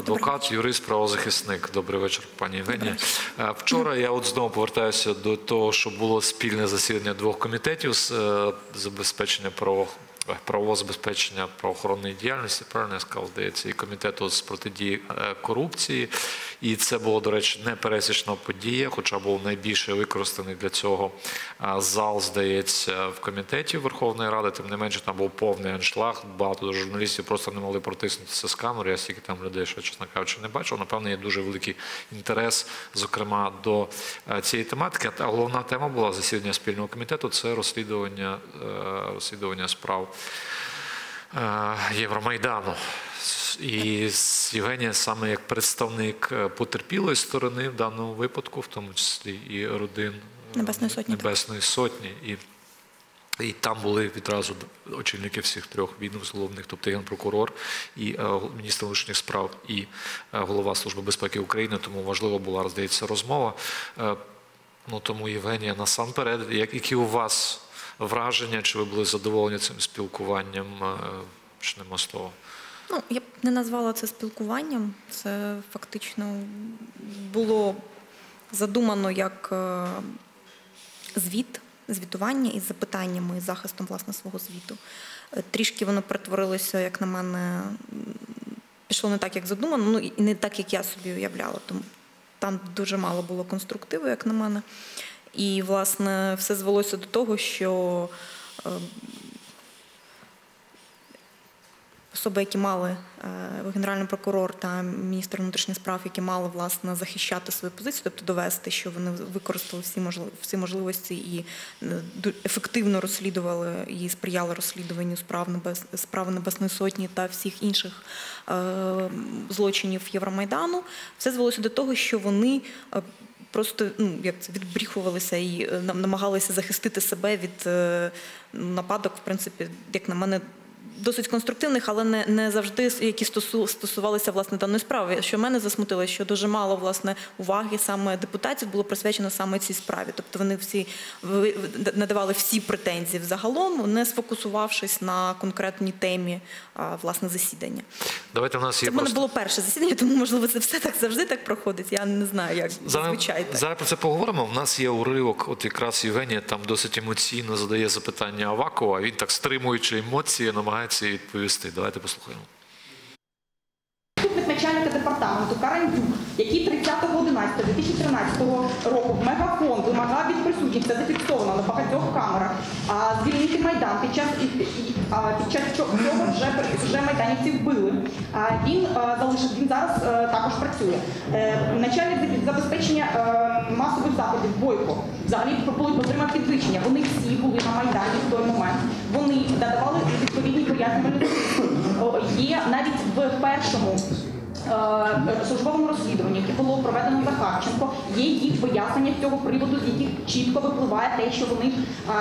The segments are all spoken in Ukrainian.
адвокат, юрист, правозахисник. Добрий вечір, пані Євгенія. Е, Вчора я от знову повертаюся до того, що було спільне засідання двох комітетів з е, забезпечення право. Правового забезпечення правоохоронної діяльності, правильно я сказав, здається, і комітету з протидії е, корупції. І це було, до речі, не пересічна подія, хоча був найбільше використаний для цього е, зал, здається, в комітеті Верховної Ради. Тим не менше, там був повний аншлаг. Багато журналістів просто не могли протиснутися з камери. Я стільки там людей, що чесно кажучи, не бачив. Напевно, є дуже великий інтерес, зокрема, до е, цієї тематики. А головна тема була засідання спільного комітету це розслідування, розслідування справ Євромайдану. І Євгенія саме як представник е, потерпілої сторони в даному випадку, в тому числі і родин е, Небесної Сотні. Небесної Сотні. І і там були відразу очільники всіх трьох відомств головних, тобто генпрокурор, і е, міністр внутрішніх справ, і е, голова Служби безпеки України. Тому важлива була, здається, розмова. Е, ну тому, Євгенія, насамперед, як, які у вас враження, чи ви були задоволені цим спілкуванням? Е, Почнемо з. Ну, я б не назвала це спілкуванням. Це фактично було задумано як е, звіт, звітування із запитаннями і захистом власне свого звіту. Е, Трішки воно перетворилося, як на мене, пішло не так, як задумано, ну і не так, як я собі уявляла. Тому там дуже мало було конструктиву, як на мене. І, власне, все звелося до того, що е, особи, які мали е, генеральний прокурор та міністр внутрішніх справ, які мали власне захищати свою позицію, тобто довести, що вони використали всі можливості, і е, ефективно розслідували і сприяли розслідуванню справ небес справи Небесної Сотні та всіх інших злочинів Євромайдану, все звелося до того, що вони. Просто ну як це відбріхувалися і е, нам- намагалися захистити себе від е, нападок, в принципі, як на мене, досить конструктивних, але не, не завжди які стосу, стосувалися власне даної справи. Що мене засмутило, що дуже мало власне уваги саме депутатів було присвячено саме цій справі. Тобто вони всі надавали всі претензії взагалом, не сфокусувавшись на конкретній темі власне засідання. Давайте в нас є Це в мене було перше засідання, тому можливо це все так завжди так проходить. Я не знаю, як зазвичай так. зараз про це поговоримо. У нас є уривок, от якраз Євгенія там досить емоційно задає запитання Авакова. Він так стримуючи емоції, намагається їй відповісти. Давайте послухаємо. Начальника департаменту Карандюк, який 30.11.2013 року мегафон вимагав від присутніх, це зафіксовано на багатьох камерах, а, звільнити майдан під час і- під час цього вже вже майданівців вбили. Він а, залишив він зараз е, також працює. Е, Начальник забезпечення е, масових заходів Бойко взагалі отримати підвищення. Вони всі були на майдані в той момент. Вони надавали відповідні пояснювальні Є навіть в першому е, службовому розслідуванні, яке було проведено Захарченко, є їх пояснення з цього приводу, з яких чітко випливає те, що вони е,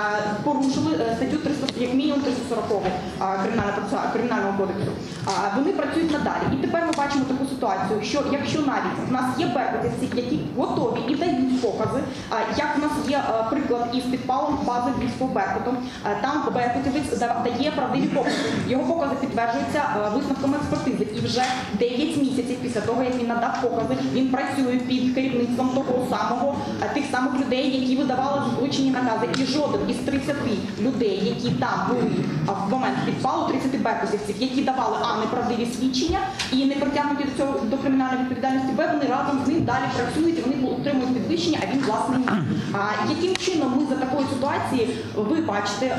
порушили е, статтю 300, як мінімум 340 е, кримінального кодексу. Вони працюють надалі. І тепер ми бачимо таку ситуацію, що якщо навіть в нас є беркутівці, які готові і дають покази, як в нас є е, приклад із підпалом бази Львівського Беркуту, е, там Беркутівець да- дає правдиві покази. Його покази підтверджуються е, висновками експертизи. І вже 9 місяців після того, як він надав покази, він працює під керівництвом того самого е, тих самих людей, які видавали злочинні накази. І жоден із 30 людей, які там були в момент підпалу, 30 беркутівців, які давали а неправдиві свідчення і не притягнуті до цього до кримінальної відповідальності, б вони разом з ним далі працюють, вони отримують підвищення, а він власне ні. А яким чином ми за такої ситуації ви бачите?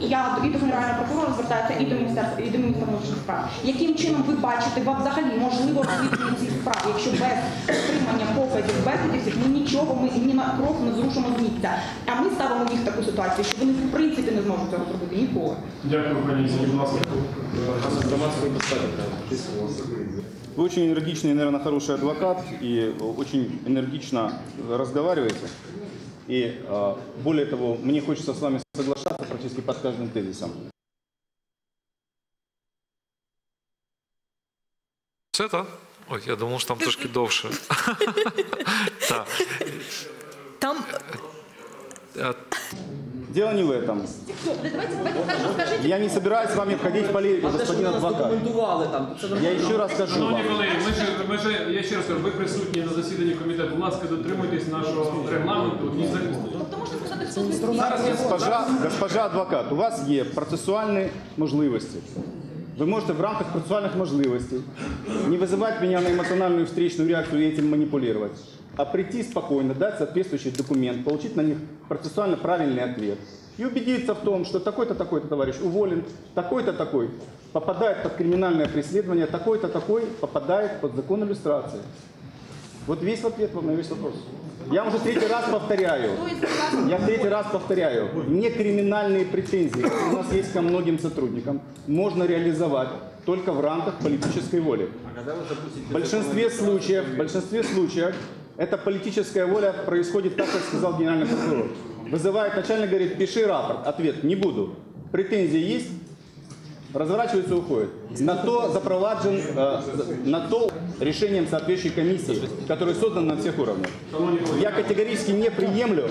е, я і до генерального прокурора звертаюся, і до міністерства, і до міністра внутрішніх справ. Яким чином ви бачите ви взагалі можливо розслідування цих справ, якщо без отримання показів беркутівців ми нічого, ми ні на крок не зрушимо з місця. А ми ставимо їх в таку ситуацію, що вони в принципі не зможуть цього зробити ніколи. Дякую, пані Ізі. Будь ласка. Вы очень энергичный, наверное, хороший адвокат и очень энергично разговариваете. И э, более того, мне хочется с вами соглашаться практически под каждым тезисом. Все так? Ой, я думав, що там трошки довше. Там Е, Дело не в этом. Давайте, давайте, хорошо, скажите. Я не собираюсь с вами входить в полемику, А те, що господин ви нас адвокат. документували там, це Я нормально. еще раз скажу Шановні вам. колеги, ми ж, ми ж, я ще раз кажу, ви присутні на засіданні комітету. Будь ласка, дотримуйтесь нашого регламенту і захисту. Тобто можна сказати, хто звідси. Зараз я Госпожа, госпожа адвокат, у вас є процесуальні можливості. Ви можете в рамках процесуальних можливостей не вызывать меня на эмоциональную встречную реакцию и этим манипулировать, А прийти спокойно, дать соответствующий документ, получить на них процессуально правильный ответ и убедиться в том, что такой-то, такой-то товарищ уволен, такой-то, такой попадает под криминальное преследование, такой-то, такой попадает под закон иллюстрации. Вот весь ответ вам на весь вопрос. Я уже третий раз повторяю. Я третий раз повторяю, не криминальные претензии, которые у нас есть ко многим сотрудникам, можно реализовать только в рамках политической воли. В большинстве случаев, в большинстве случаев эта политическая воля происходит как сказал генеральный прокурор. Вызывает начальник, говорит, пиши рапорт. Ответ, не буду. Претензии есть? Разворачивается уходит. На то запроваджен, э, на то решением соответствующей комиссии, которая создана на всех уровнях. Я категорически не приемлю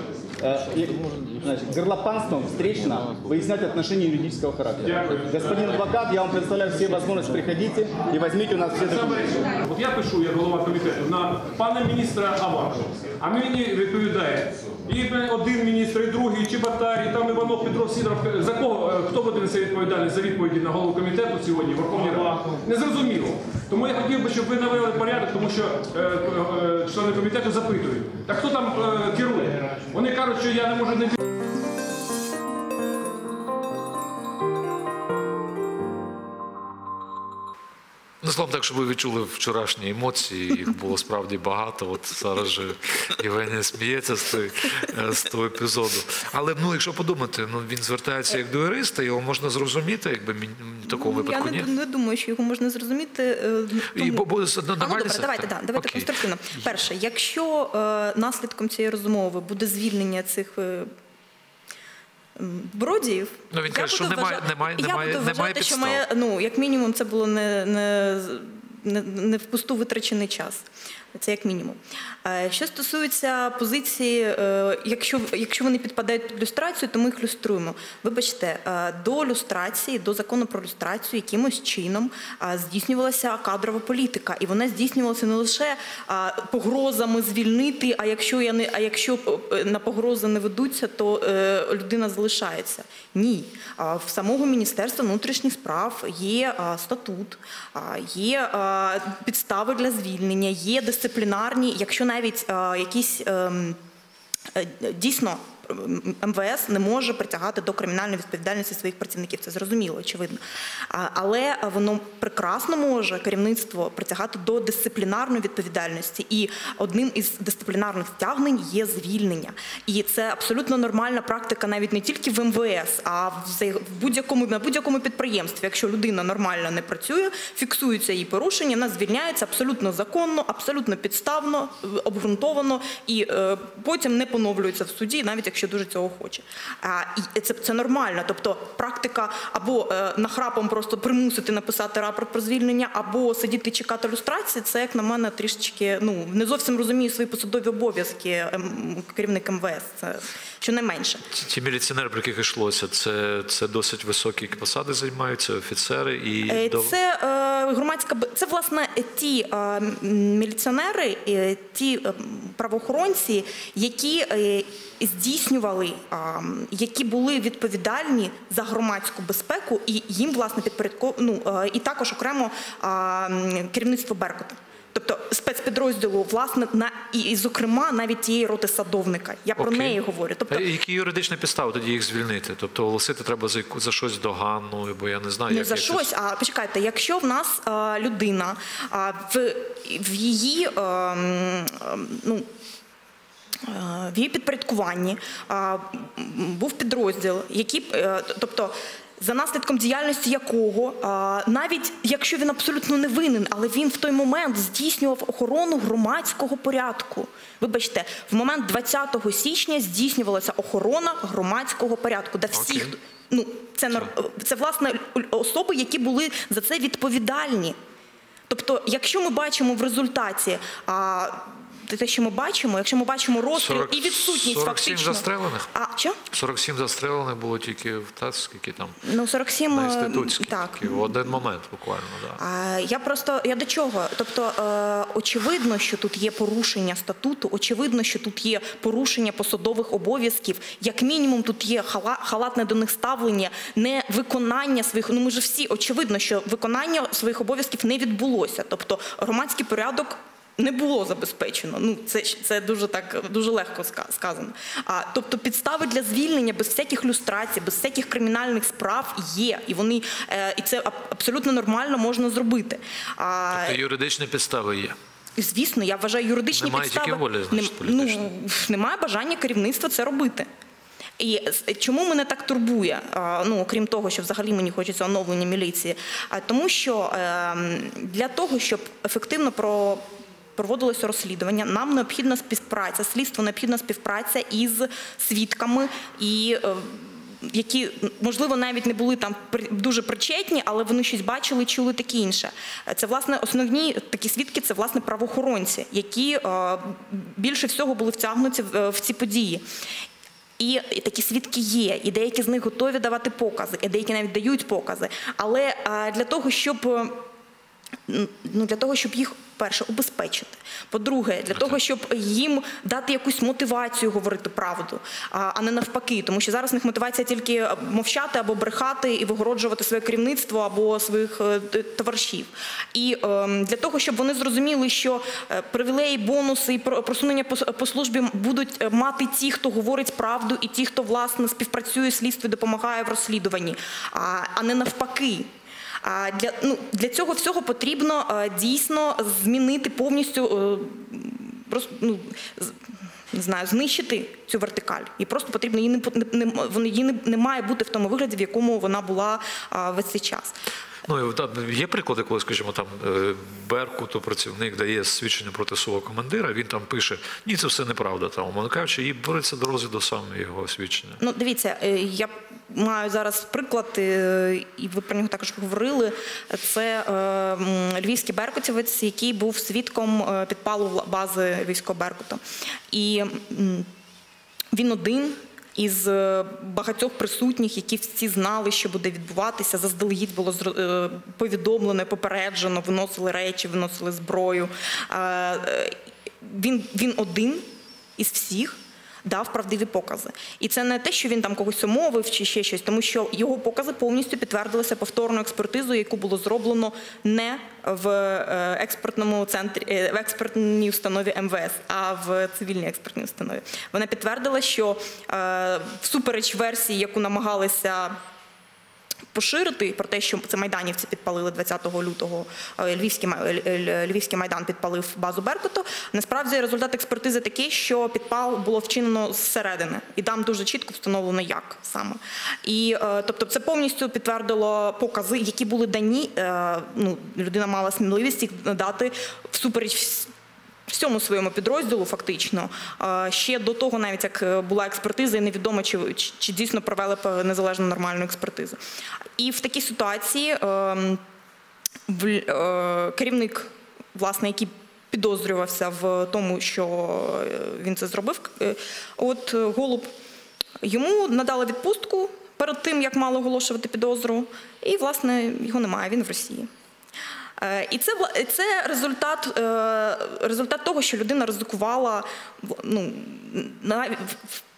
значит, горлопанством встречно выяснять отношения юридического характера. Господин адвокат, я вам предоставляю все возможности, приходите и возьмите у нас все документы. От я пишу як голова комітету на пана міністра Авакова, а мені відповідає і один міністр, і другий, і Чеботар, там Іванов, Петров, Сідоров. За кого е, хто буде несе відповідальність за відповіді на голову комітету сьогодні Верховній Раді? Незрозуміло. Тому я хотів би, щоб ви навели порядок, тому що е, е, члени комітету запитують, так хто там е, керує? Вони кажуть, що я не можу не Ну, словом так, щоб ви відчули вчорашні емоції, їх було справді багато. От зараз же Євгенія сміється з, той, е, з того епізоду. Але ну, якщо подумати, ну він звертається як до юриста, його можна зрозуміти, якби в такому випадку. Я ні? не, не думаю, що його можна зрозуміти. е, І бо- бо, ну, А, ну, добре, давайте, да, давайте конструктивно. Перше, якщо е, наслідком цієї розмови буде звільнення цих е, бродіїв, Ну, він каже, що немає- вважати, немає- я буду буду немає вважати, що моя, ну, як мінімум, це було не, не, не, не впусту витрачений час. Це як мінімум. Е, Що стосується позиції, е, якщо, якщо вони підпадають під люстрацію, то ми їх люструємо. Вибачте, е, до люстрації, до закону про люстрацію якимось чином здійснювалася кадрова політика. І вона здійснювалася не лише погрозами звільнити, а якщо, я не, а якщо на погрози не ведуться, то людина залишається. Ні. В самого Міністерства внутрішніх справ є статут, є підстави для звільнення, є дисциплінарні, якщо навіть а, якісь ем, е, дійсно. МВС не може притягати до кримінальної відповідальності своїх працівників. Це зрозуміло, очевидно. Але воно прекрасно може керівництво притягати до дисциплінарної відповідальності. І одним із дисциплінарних стягнень є звільнення. І це абсолютно нормальна практика навіть не тільки в МВС, а в будь-якому на будь-якому підприємстві. Якщо людина нормально не працює, фіксуються її порушення, вона звільняється абсолютно законно, абсолютно підставно, е, обґрунтовано і е, потім не поновлюється в суді, навіть якщо дуже цього хоче. А, і це, це нормально. Тобто практика або е, нахрапом просто примусити написати рапорт про звільнення, або сидіти чекати люстрації, це як на мене трішечки ну не зовсім розуміє свої посадові обов'язки ем, керівник МВС. Це щонайменше. Ті- Ті міліціонери, про яких йшлося, це, це досить високі посади займаються, офіцери і Е, Це е, громадська це власне ті е, міліціонери, е, ті е, правоохоронці, які здійснювали, які були відповідальні за громадську безпеку, і їм власне підпорядко... ну, е, і також окремо керівництво Беркута. Тобто спецпідрозділу, власне, на і, і, зокрема навіть тієї роти садовника. Я про неї говорю. Тобто, Які юридичні підстави тоді їх звільнити? Тобто оголосити треба за, за щось доганну, бо я не знаю, Не як за як це щось, а почекайте, якщо в нас е, людина а, в, в її е, м, ем, ну. Е, В її підпорядкуванні був підрозділ, який, е, тобто, за наслідком діяльності якого, навіть якщо він абсолютно не винен, але він в той момент здійснював охорону громадського порядку. Вибачте, в момент 20 січня здійснювалася охорона громадського порядку, де всіх ну це це власне особи, які були за це відповідальні. Тобто, якщо ми бачимо в результаті те, що ми бачимо, якщо ми бачимо розстріл 40 і відсутність 47 фактично застрелених? А що? 47 застрелених було тільки в ТАСС, скільки там Ну 47 на е, інститутській. так. В один момент буквально, да. А, Я просто я до чого? Тобто, е, очевидно, що тут є порушення статуту, очевидно, що тут є порушення посадових обов'язків. Як мінімум, тут є хала, халатне до них ставлення, не виконання своїх. Ну ми ж всі очевидно, що виконання своїх обов'язків не відбулося. Тобто громадський порядок. Не було забезпечено. Ну це це дуже так дуже легко сказано. А тобто підстави для звільнення без всяких люстрацій, без всяких кримінальних справ є, і вони е, і це абсолютно нормально можна зробити. А Та юридичні підстави є. звісно, я вважаю юридичні Немає підстави. тільки волі, значить, ну, немає бажання керівництва це робити. І чому мене так турбує? Ну, окрім того, що взагалі мені хочеться оновлення міліції, тому, що ем, для того, щоб ефективно про. Проводилося розслідування. Нам необхідна співпраця, слідство необхідна співпраця із свідками і. е, Які можливо навіть не були там дуже причетні, але вони щось бачили, чули таке інше. Це власне основні такі свідки, це власне правоохоронці, які е, більше всього були втягнуті в, е, в ці події. І такі свідки є, і деякі з них готові давати покази, і деякі навіть дають покази. Але е, для того, щоб ну, для того, щоб їх перше убезпечити. По-друге, для того, щоб їм дати якусь мотивацію говорити правду, а не навпаки, тому що зараз в них мотивація тільки мовчати або брехати і вигороджувати своє керівництво або своїх е, товаришів. І ем, для того, щоб вони зрозуміли, що е, привілеї, бонуси і про- просунення по, службі будуть е, мати ті, хто говорить правду, і ті, хто власне співпрацює з слідством і допомагає в розслідуванні, а не навпаки. А для, ну, для цього всього потрібно е, дійсно змінити повністю просто роз- ну, не знаю, знищити цю вертикаль. І просто потрібно її не, її не, має бути в тому вигляді, в якому вона була весь цей час. Ну є приклади, коли, скажімо, там е, Беркуту працівник дає свідчення проти свого командира. Він там пише: ні, це все неправда. Там умовно кажучи, і береться до розгляду саме його свідчення. Ну, дивіться, е, я маю зараз приклад, е, і ви про нього також говорили. Це львівський беркутівець, який був свідком підпалу бази львівського беркуту. І він один. Із е, багатьох присутніх, які всі знали, що буде відбуватися, заздалегідь було е, повідомлено, попереджено, виносили речі, виносили зброю. Е, Він, він один із всіх дав правдиві покази. І це не те, що він там когось умовив чи ще щось, тому що його покази повністю підтвердилися повторною експертизою, яку було зроблено не в е, експертному центрі, е, в експертній установі МВС, а в цивільній експертній установі. Вона підтвердила, що е, всупереч версії, яку намагалися поширити про те, що це майданівці підпалили 20 лютого. е, Львівський Львівський майдан підпалив базу Беркуту. Насправді результат експертизи такий, що підпал було вчинено зсередини, і там дуже чітко встановлено, як саме. І е, тобто, це повністю підтвердило покази, які були дані. е, Ну людина мала сміливість їх надати всупереч. Вс- Всьому своєму підрозділу, фактично, Е, ще до того, навіть як е, була експертиза, і невідомо, чи, чи, дійсно провели незалежну нормальну експертизу. І в такій ситуації ем, е, керівник, власне, який підозрювався в тому, що е, він це зробив, е, от е, Голуб, йому надали відпустку перед тим, як мало оголошувати підозру, і, власне, його немає, він в Росії. Е, І це це результат, е, результат того, що людина ризикувала в- ну, навіть,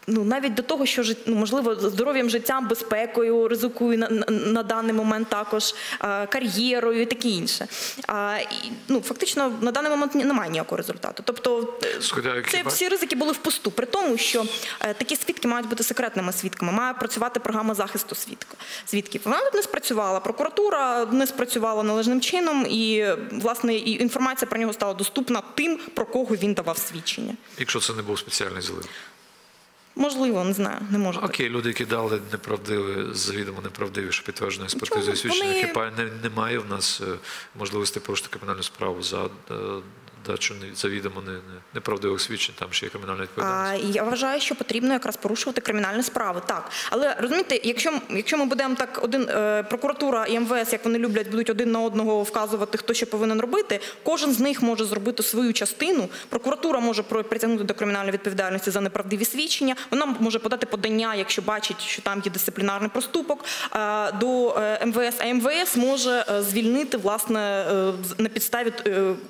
ну, навіть до того, що ну, можливо здоров'ям життям, безпекою ризикує на, на, на даний момент також кар'єрою і таке інше. А, і, ну, фактично на даний момент немає ніякого результату. Тобто а це всі ризики були впусту, при тому, що е, такі свідки мають бути секретними свідками, має працювати програма захисту свідка, свідків. Вона тут не спрацювала, прокуратура не спрацювала належним чином, і власне і інформація про нього стала доступна тим, про кого він давав свідчення. Якщо це не був спеціальний злив. Можливо, не знаю, не можу. Окей, люди, які дали неправдиві, завідомо неправдиві, що підтверджено експертизою свідчення, вони- не, немає в нас е, можливості порушити кримінальну справу за е, дачу не- завідомо не, не, неправдивих свідчень, там ще є кримінальна відповідальність. Я вважаю, що потрібно якраз порушувати кримінальні справи. Так, але розумієте, якщо ми будемо так один е, прокуратура і МВС, як вони люблять, будуть один на одного вказувати, хто що повинен робити. Кожен з них може зробити свою частину. Прокуратура може притягнути до кримінальної відповідальності за неправдиві свідчення. Вона може подати подання, якщо бачить, що там є дисциплінарний проступок е, до е, МВС. А МВС може звільнити власне на підставі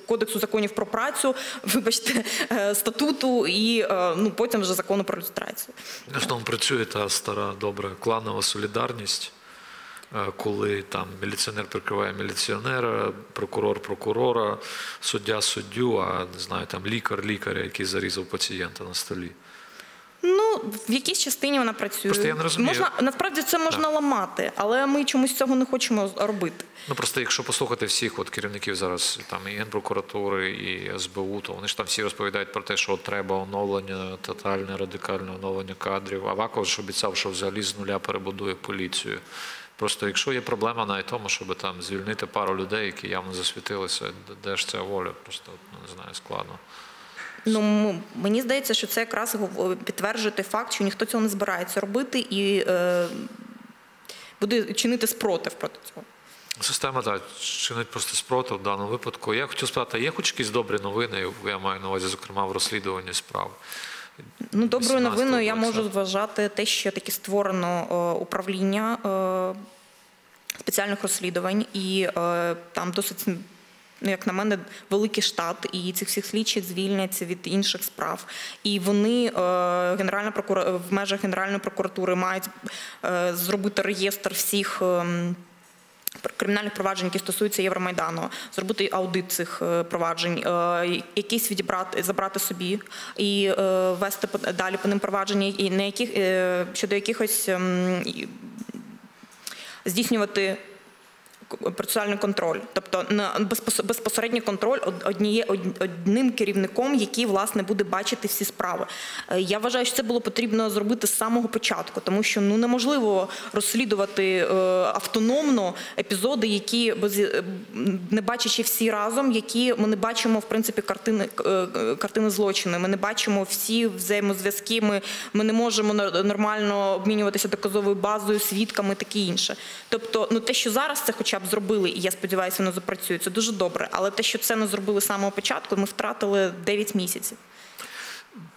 кодексу законів про працю, вибачте, е, статуту і е, ну потім вже закону про люстрацію. В тому працює та стара добра кланова солідарність, е, коли там міліціонер прикриває міліціонера, прокурор прокурора, суддя суддю, а не знаю, там лікар лікаря, який зарізав пацієнта на столі. Ну, в якійсь частині вона працює. Просто я не розумію. Можна насправді це можна ламати, але ми чомусь цього не хочемо робити. Ну просто якщо послухати всіх от керівників зараз там і генпрокуратури, і СБУ, то вони ж там всі розповідають про те, що от треба оновлення, тотальне радикальне оновлення кадрів. Аваков ж обіцяв, що взагалі з нуля перебудує поліцію. Просто якщо є проблема навіть тому, щоб там звільнити пару людей, які явно засвітилися, де ж ця воля? Просто ну, не знаю, складно. Ну мені здається, що це якраз підтверджує факт, що ніхто цього не збирається робити і е, буде чинити спротив проти цього. Система так чинить просто спротив в даному випадку. Я хотів спитати, є хоч якісь добрі новини? Я маю на увазі, зокрема, в розслідуванні справ. Ну, доброю новиною я можу вважати те, що таки створено е, управління е, спеціальних розслідувань, і е, там досить. Ну, як на мене, великий штат, і цих всіх слідчих звільняться від інших справ. І вони, е, Генеральна прокура... в межах Генеральної прокуратури, мають е, зробити реєстр всіх. ем, кримінальних проваджень, які стосуються Євромайдану, зробити аудит цих е, проваджень, якісь відібрати, забрати собі і вести далі по ним провадження, і на яких щодо якихось ем, здійснювати процесуальний контроль, тобто безпосередній контроль од- одніє, одним керівником, який власне буде бачити всі справи. Е, Я вважаю, що це було потрібно зробити з самого початку, тому що ну неможливо розслідувати е, автономно епізоди, які е, не бачачи всі разом, які ми не бачимо в принципі картини картини злочину. Ми не бачимо всі взаємозв'язки. Ми, ми не можемо нормально обмінюватися доказовою базою, свідками, таке інше. Тобто, ну те, що зараз це хоча б зробили, і я сподіваюся, воно запрацює, це дуже добре. Але те, що це не зробили з самого початку, ми втратили 9 місяців.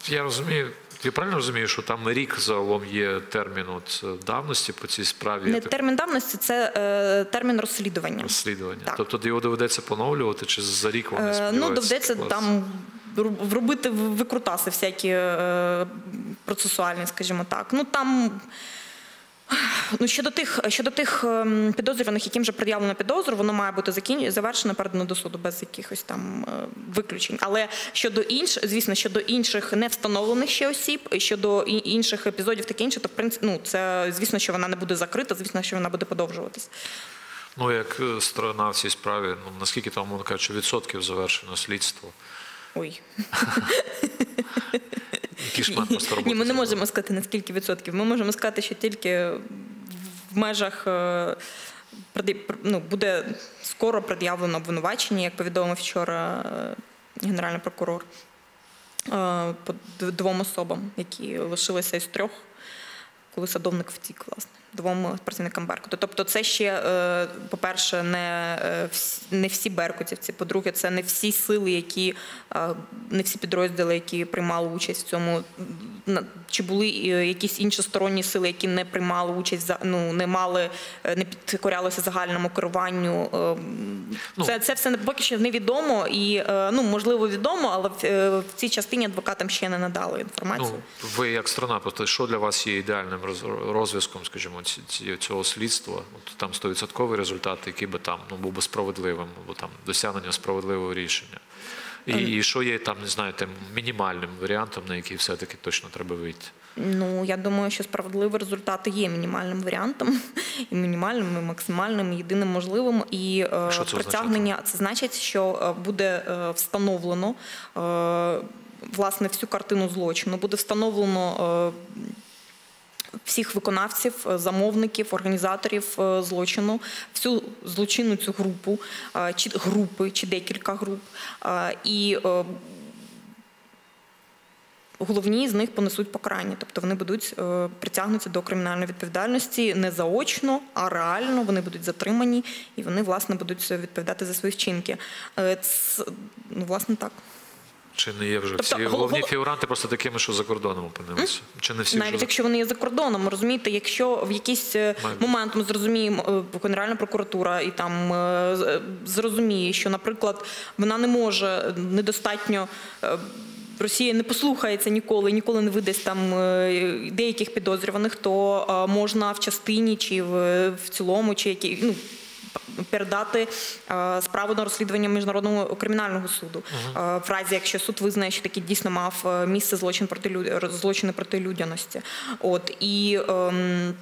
Я розумію, я правильно розумію, що там рік загалом є термін от е, давності по цій справі Не термін давності, це е, термін розслідування. розслідування. Так. Тобто його доведеться поновлювати, чи за рік вони Е. Ну, доведеться клас? там в- викрутаси всякі е, процесуальні, скажімо так. Ну там. Ну, щодо тих, щодо тих ем, підозрюваних, яким вже пред'явлено підозру, воно має бути закін... завершено передано до суду без якихось там е, виключень. Але щодо інш, звісно, щодо інших не встановлених ще осіб, щодо інших епізодів, таке інше, то в принципі, ну це звісно, що вона не буде закрита, звісно, що вона буде подовжуватись. Ну, як е, сторона в цій справі, ну наскільки там, кажучи, відсотків завершено слідство? Ой. Який шмат просто роботи? Ні, ми не можемо сказати на скільки відсотків. Ми можемо сказати, що тільки в межах е, ну, буде скоро пред'явлено обвинувачення, як повідомив вчора е, генеральний прокурор е, по двом особам, які лишилися із трьох, коли садовник втік, власне. Двом працівникам Беркуту. Тобто, це ще, е, по-перше, не, е, всі- не всі беркутівці. По-друге, це не всі сили, які е, не всі підрозділи, які приймали участь в цьому. Чи були якісь інші сторонні сили, які не приймали участь, ну не мали, не підкорялися загальному керуванню. Ну. Це, це все поки що невідомо і ну можливо відомо, але в, в цій частині адвокатам ще не надали інформацію. Ну, ви як просто що для вас є ідеальним роз- розв'язком, скажімо, цього слідства? От там 100% результат, який би там ну, був би справедливим, або там досягнення справедливого рішення. І, Ем. і що є там, не знаю, тим мінімальним варіантом, на який все-таки точно треба вийти? Ну, я думаю, що справедливий результат є мінімальним варіантом, і мінімальним, і максимальним, і єдиним можливим. І е, Що це притягнення це значить, що е, буде е, встановлено е, власне всю картину злочину, буде встановлено. Всіх виконавців, е, замовників, організаторів е, злочину, всю злочинну цю групу, е, чи групи, чи декілька груп. І головні з них понесуть покарання, тобто вони будуть притягнуті до кримінальної відповідальності не заочно, а реально вони будуть затримані і вони власне будуть відповідати за свої вчинки. Це, ну, власне, так. Чи не є вже Тобто, всі гол- головні гол- фігуранти просто такими, що за кордоном опинилися? Чи не всі Навіть вже? якщо вони є за кордоном, розумієте, якщо в якийсь е, момент ми зрозуміємо, е, Генеральна прокуратура і там е, зрозуміє, що, наприклад, вона не може недостатньо. Росія не послухається ніколи, ніколи не видасть там деяких підозрюваних, то можна в частині чи в, в цілому, чи які ну передати е, справу на розслідування міжнародного кримінального суду. Е, В разі, якщо суд визнає, що таки дійсно мав е, місце злочин проти люд... злочини проти людяності. От і ем,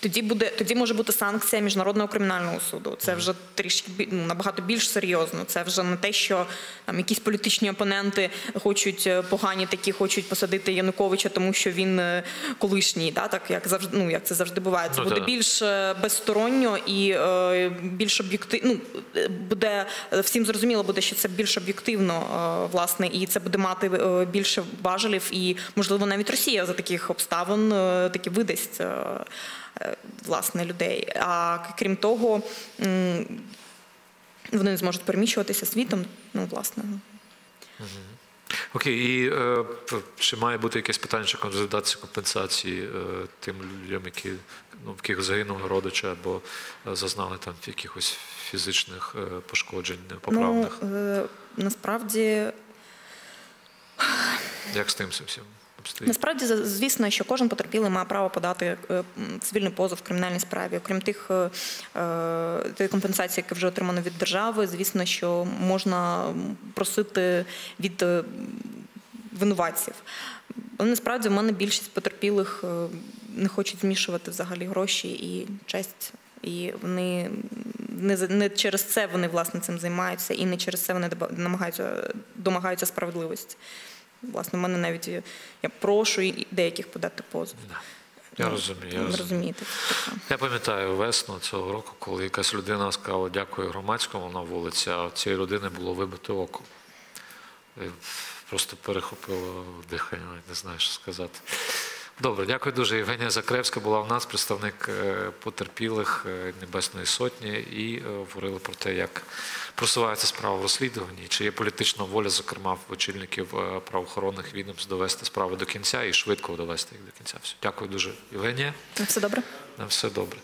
тоді буде тоді може бути санкція міжнародного кримінального суду. Це вже трішки ну, набагато більш серйозно. Це вже не те, що там якісь політичні опоненти хочуть е, погані такі, хочуть посадити Януковича, тому що він е, колишній, да, так як завжди, ну як це завжди буває. Це Ну, буде більш е, безсторонньо і е, більш об'єктивно. Ну, буде всім зрозуміло буде, що це більш об'єктивно, е, власне, і це буде мати е, більше важелів, і можливо навіть Росія за таких обставин е, таки видасть. Е, Власне, людей. А крім того, вони не зможуть переміщуватися світом. Ну, власне, Окей, і е, чи має бути якесь питання, чи консолідації компенсації е, тим людям, які ну, в яких загинули родичі або е, зазнали там якихось фізичних е, пошкоджень непоправних? ну е, насправді Як з тим всім обстоїть? Насправді, звісно, що кожен потерпілий має право подати е, цивільний позов в кримінальній справі. Окрім тих е, е, компенсації, яка вже отримана від держави, звісно, що можна просити від винуватців. Але насправді в мене більшість потерпілих не хочуть змішувати взагалі гроші і честь. І вони не, не через це вони власне цим займаються, і не через це вони намагаються домагаються справедливості. Власне, в мене навіть я прошу і деяких подати позов. Я Ну, розумію, я розумію. Я пам'ятаю весну цього року, коли якась людина сказала дякую громадському на вулиці, а цієї людини було вибите око. І Просто перехопило дихання, не знаю, що сказати. Добре, дякую дуже. Євгенія Закревська була в нас, представник е, потерпілих е, Небесної Сотні, і е, говорили про те, як просувається справа в розслідуванні, чи є політична воля, зокрема, в очільників е, правоохоронних відомств довести справи до кінця і швидко довести їх до кінця. Все. Дякую дуже, Євгенія. Все добре? Все добре.